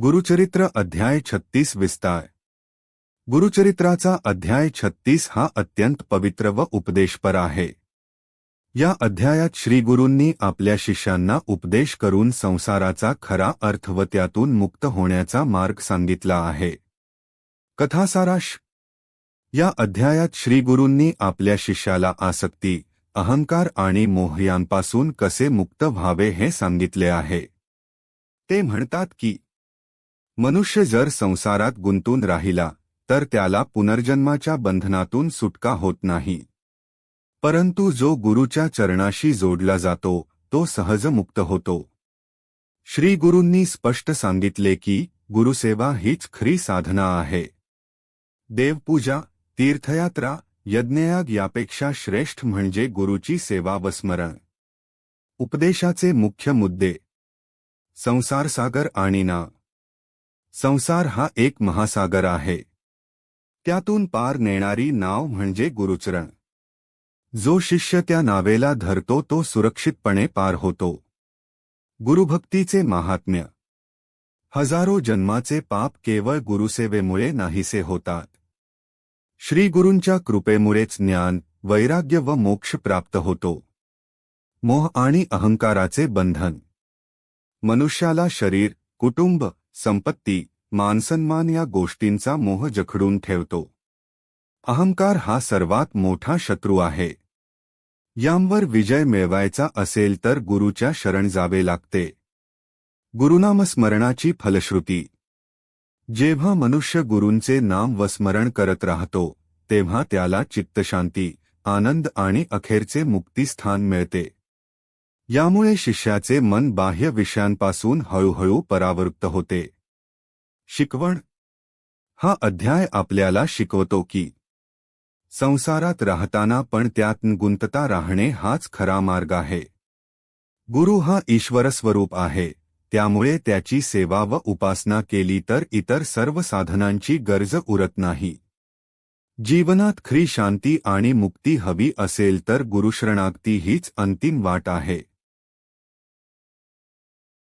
गुरुचरित्र अध्याय छत्तीस विस्तार. गुरुचरित्राचा अध्याय छत्तीस हा अत्यंत पवित्र व उपदेशपर आहे. या अध्यायात श्रीगुरूंनी आपल्या शिष्यांना उपदेश करून संसाराचा खरा अर्थ व त्यातून मुक्त होण्याचा मार्ग सांगितला आहे. कथासाराश या अध्यायात श्रीगुरूंनी आपल्या शिष्याला आसक्ती अहंकार आणि मोह यांपासून कसे मुक्त व्हावे हे सांगितले आहे. ते म्हणतात की मनुष्य जर संसारात गुंतून राहिला तर त्याला पुनर्जन्माच्या बंधनातून सुटका होत नाही. परंतु जो गुरुच्या चरणाशी जोडला जातो तो सहज मुक्त होतो. श्री गुरूंनी स्पष्ट सांगितले की गुरुसेवा हीच खरी साधना आहे. देवपूजा तीर्थयात्रा यज्ञयाग यापेक्षा श्रेष्ठ म्हणजे गुरुची सेवा व स्मरण. उपदेशाचे मुख्य मुद्दे. संसारसागर आणि ना. संसार हा एक महासागर आहे. त्यातून पार नेणारी नाव म्हणजे गुरुचरण. जो शिष्य त्या नावेला धरतो तो सुरक्षितपणे पार होतो. गुरुभक्तीचे महात्म्य. हजारो जन्माचे पाप केवळ गुरुसेवेमुळे नाहीसे होतात. श्रीगुरूंच्या कृपेमुळेच ज्ञान वैराग्य व मोक्ष प्राप्त होतो. मोह आणि अहंकाराचे बंधन. मनुष्याला शरीर कुटुंब संपत्ती मानसन्मान या गोष्टींचा मोह जखडून ठेवतो. अहंकार हा सर्वात मोठा शत्रू आहे. यांवर विजय मिळवायचा असेल तर गुरुच्या शरण जावे लागते. गुरुनामस्मरणाची फलश्रुती. जेव्हा मनुष्य गुरूंचे नाम व स्मरण करत राहतो तेव्हा त्याला चित्तशांती आनंद आणि अखेरचे मुक्तिस्थान मिळते. यामुळे शिष्याचे मन बाह्य विषयांपासून हळूहळू परावृत्त होते. शिकवण. हा अध्याय आपल्याला शिकवतो की संसारात राहताना पण त्यात गुंतता राहणे हाच खरा मार्ग आहे. गुरु हा ईश्वरस्वरूप आहे त्यामुळे त्याची सेवा व उपासना केली तर इतर सर्व साधनांची गरज उरत नाही. जीवनात खरी शांती आणि मुक्ती हवी असेल तर गुरुशरणागती हीच अंतिम वाट आहे.